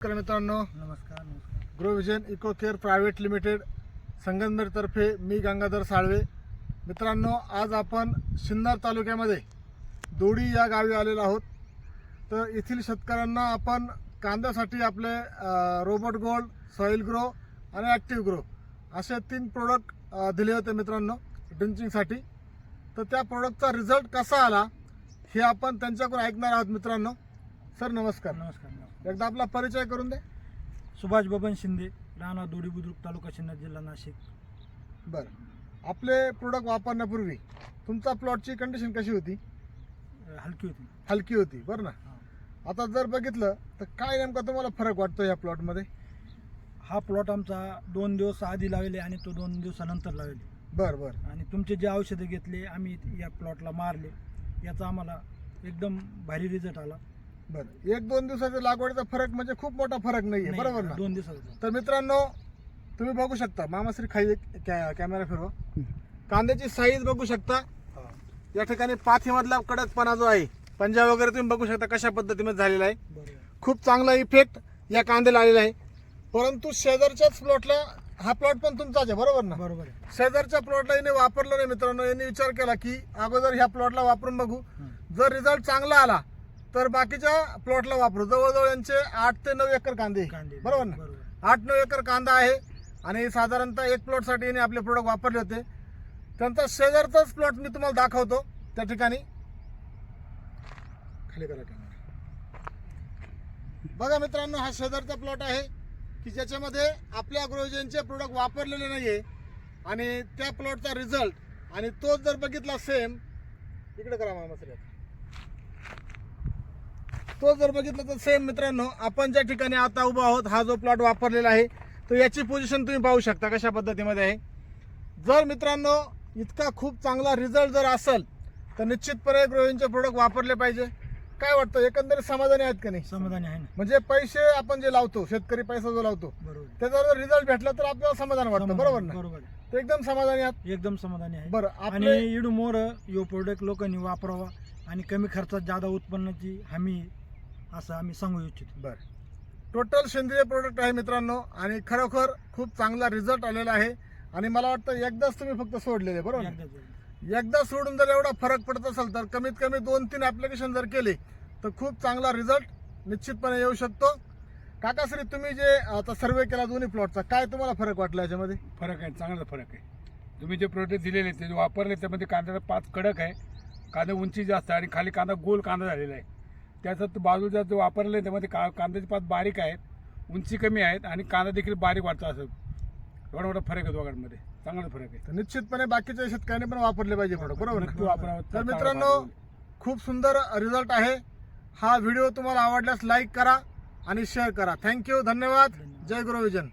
नमस्कार मित्रांनो. नमस्कार Grovision eco care private limited संगमनेरतर्फे मी गंगाधर साळवे. मित्रांनो आज आपण सिन्नर तालुक्यामध्ये दोडी या गावी आलेलो आहोत. तर येथील शेतकऱ्यांना आपण कांद्यासाठी आपले रोबोट गोल्ड सॉईल ग्रो आणि ॲक्टिव्ह ग्रो असे तीन प्रोडक्ट दिले होते मित्रांनो ड्रिंचिंगसाठी तर त्या प्रोडक्टचा रिझल्ट कसा आला हे आपण त्यांच्याकडून ऐकणार आहोत मित्रांनो. सर नमस्कार नमस्कार. एकदा आपला परिचय करून द्या सुभाष बबन शिंदे राणा दोडी बुद्रुक तालुका सिन्नर जिल्हा नाशिक. बरं. आपले प्रोडक्ट वापरण्यापूर्वी तुमचा प्लॉटची कंडिशन कशी होती? अं, हलकी होती. हलकी होती बरं ना? हा. आता जर बघितलं तर काय नेमका तुम्हाला फरक वाटतो या प्लॉटमध्ये हा प्लॉट आमचा दोन दिवस आधी लावले आणि तो दोन दिवसानंतर लावले. बरं बरं. आणि तुमचे जे औषधे घेतले आम्ही या प्लॉटला मारले. याचा आम्हाला एकदम भारी रिझल्ट आला. बरं. एक दोन दिवसाच्या लागवडीचा फरक म्हणजे खूप मोठा फरक नाहीये नाही, बरोबर ना? दोन दिवसाचा तर मित्रांनो तुम्ही बघू शकता मामाश्री खाली कॅ कॅमेरा फिरवा. कांद्याची साईज बघू शकता. या ठिकाणी पाथीमधला कडकपणा जो आहे पंजा वगैरे तुम्ही बघू शकता कशा पद्धतीने झालेला आहे. बरोबर खूप चांगला इफेक्ट या कांद्याला आलेला आहे. परंतु शेजारच्याच प्लॉटला हा प्लॉट पण तुमचाच आहे बरोबर ना? बरोबर आहे. शेजारच्या प्लॉटला याने वापरलं नाही मित्रांनो यांनी विचार केला की अगोदर ह्या प्लॉटला वापरून बघू. हं. जर रिझल्ट चांगला आला तर बाकीच्या प्लॉटला वापरू. जवळजवळ यांचे आठ ते नऊ एकर कांदे आहे. कांदे बरोबर ना? आठ नऊ एकर कांदा आहे आणि साधारणतः एक प्लॉटसाठी यांनी आपले प्रोडक्ट वापरले होते. त्यांचा शेजारचाच प्लॉट मी तुम्हाला दाखवतो त्या ठिकाणी. खाली करा. बघा मित्रांनो हा शेजारचा प्लॉट आहे की ज्याच्यामध्ये आपल्या ग्रोजनचे प्रोडक्ट वापरलेले नाहीये आणि त्या प्लॉटचा रिझल्ट आणि तोच जर बघितला सेम इकडे करा मामा सर तो जर बघितलं तर सेम मित्रांनो आपण ज्या ठिकाणी आता उभा आहोत हा जो प्लॉट वापरलेला आहे तर याची पोझिशन तुम्ही पाहू शकता कशा पद्धतीमध्ये आहे. जर मित्रांनो इतका खूप चांगला रिझल्ट जर असेल तर निश्चितपणे ग्रोविंगचे प्रोडक्ट वापरले पाहिजे. काय वाटतं एकंदरीत समाधानी आहेत का नाही? समाधानी आहे ना. म्हणजे पैसे आपण जे लावतो शेतकरी पैसा जो लावतो बरोबर. त्याचा जर रिझल्ट भेटला तर आपल्याला समाधान वाटतं बरोबर ना? बरोबर. तर एकदम समाधानी आहात? एकदम समाधानी आहे. बरं आणि इडू मोर यो प्रोडक्ट लोकांनी वापरावा आणि कमी खर्चात जादा उत्पन्नाची हमी असं आम्ही सांगू इच्छितो. बर. टोटल सेंद्रिय प्रोडक्ट आहे मित्रांनो आणि खरोखर खूप चांगला रिझल्ट आलेला आहे. आणि मला वाटतं एकदाच तुम्ही फक्त सोडलेले बरोबर ना? एकदा सोडून जर एवढा फरक पडत असेल तर कमीत कमी दोन तीन ऍप्लिकेशन जर केले तर खूप चांगला रिझल्ट निश्चितपणे येऊ शकतो. काकाश्री तुम्ही जे आता सर्वे केला दोन्ही प्लॉटचा काय तुम्हाला फरक वाटला याच्यामध्ये? फरक आहे चांगला फरक आहे. तुम्ही जे प्रोडक्ट दिलेले ते जे वापरले त्यामध्ये कांद्याचा पाच कडक आहे. कांदा उंची जास्त आहे आणि खाली कांदा गोल कांदा झालेला आहे. त्याचा तो बाजूचा जो वापरले त्यामध्ये का कांद्याचे पात बारीक आहेत उंची कमी आहेत आणि कांदा देखील बारीक वाटतो असं. एवढा मोठा फरक आहे दोघांमध्ये. चांगला फरक आहे. तर निश्चितपणे बाकीच्या शेतकऱ्यांनी पण वापरले पाहिजे बरोबर वापरावं तर मित्रांनो. खूप सुंदर रिझल्ट आहे. हा व्हिडिओ तुम्हाला आवडल्यास लाईक करा आणि शेअर करा. थँक्यू धन्यवाद. जय गुरुविजन